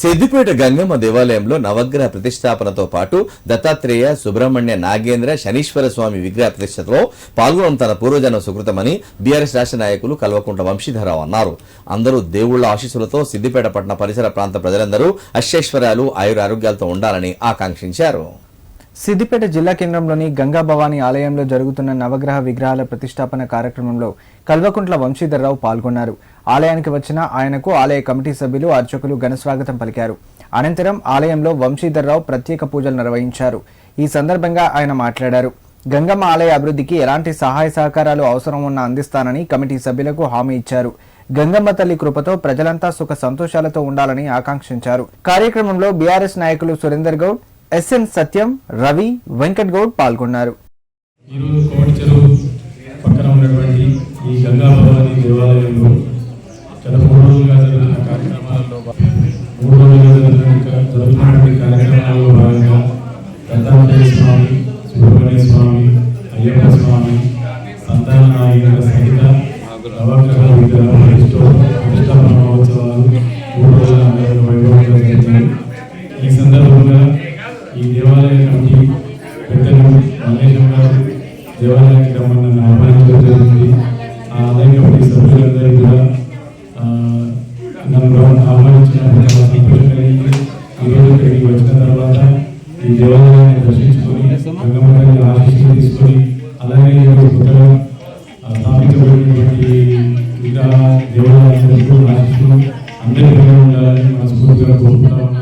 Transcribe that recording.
సిద్దిపేట గంగమ్మ దేవాలయంలో నవగ్రహ ప్రతిష్టాపనతో పాటు దత్తాత్రేయ సుబ్రహ్మణ్య నాగేంద్ర శనీశ్వర స్వామి విగ్రహ ప్రతిష్టలో పాల్గొనడం తన పూర్వజన్మ సుకృతమని బీఆర్ఎస్ రాష్ట్ర నాయకులు కల్వకుంట వంశీధరరావు అన్నారు. అందరూ దేవుళ్ళ ఆశీస్సులతో సిద్దిపేట పట్టణ పరిసర ప్రాంత ప్రజలందరూ అశ్వేశ్వరాలు ఆయుర ఆరోగ్యాలతో ఉండాలని ఆకాంక్షించారు. సిద్దిపేట జిల్లా కేంద్రంలోని గంగా భవానీ ఆలయంలో జరుగుతున్న నవగ్రహ విగ్రహాల ప్రతిష్టాపన కార్యక్రమంలో కల్వకుంట్ల వంశీధర్రావు పాల్గొన్నారు. ఆలయానికి వచ్చిన ఆయనకు ఆలయ కమిటీ సభ్యులు అర్చకులు ఘనస్వాగతం పలికారు. అనంతరం ఆలయంలో వంశీధర్రావు ప్రత్యేక పూజలు నిర్వహించారు. ఈ సందర్భంగా ఆయన మాట్లాడారు. గంగమ్మ ఆలయ అభివృద్ధికి ఎలాంటి సహాయ సహకారాలు అవసరం ఉన్నా అందిస్తానని కమిటీ సభ్యులకు హామీ ఇచ్చారు. గంగమ్మ తల్లి కృపతో ప్రజలంతా సుఖ సంతోషాలతో ఉండాలని ఆకాంక్షించారు. కార్యక్రమంలో బీఆర్ఎస్ నాయకులు సురేందర్ గౌడ్ ఎస్ఎన్ సత్యం రవి వెంకట్ గౌడ్ పాల్గొన్నారు. ఈరోజు పక్కన ఉన్నటువంటి ఈ గంగా భవాని దేవాలయంలో గత మూడు రోజులుగా కార్యక్రమాలలో మూడు రోజులుగా జరుగుతున్నటువంటి కార్యక్రమాలలో భాగంగా దత్తాత్రేయ స్వామి సుబ్రహ్మణ్య స్వామి అయ్యప్ప స్వామి సంతాన నాయకుల సహిత నవగ్రహ విగ్రహం దేవాలయానికి రమ్మని నన్ను ఆహ్వానించడం జరిగింది ఆ ఆలయం ప్రతి సభ్యులందరూ కూడా నన్ను ఆహ్వానించినందుకు సంతోషం కలిగింది. ఈరోజు ఇక్కడికి వచ్చిన తర్వాత ఈ దేవాలయాన్ని దర్శించుకొని గంగమ్మని ఆశీస్సులు తీసుకొని అలాగే ఈరోజు స్థాపించబడినటువంటి విగ్రహ దేవాలయాన్ని ఆశిస్తూ అందరి ఉండాలని మనస్ఫూర్తిగా కోరుకుంటాం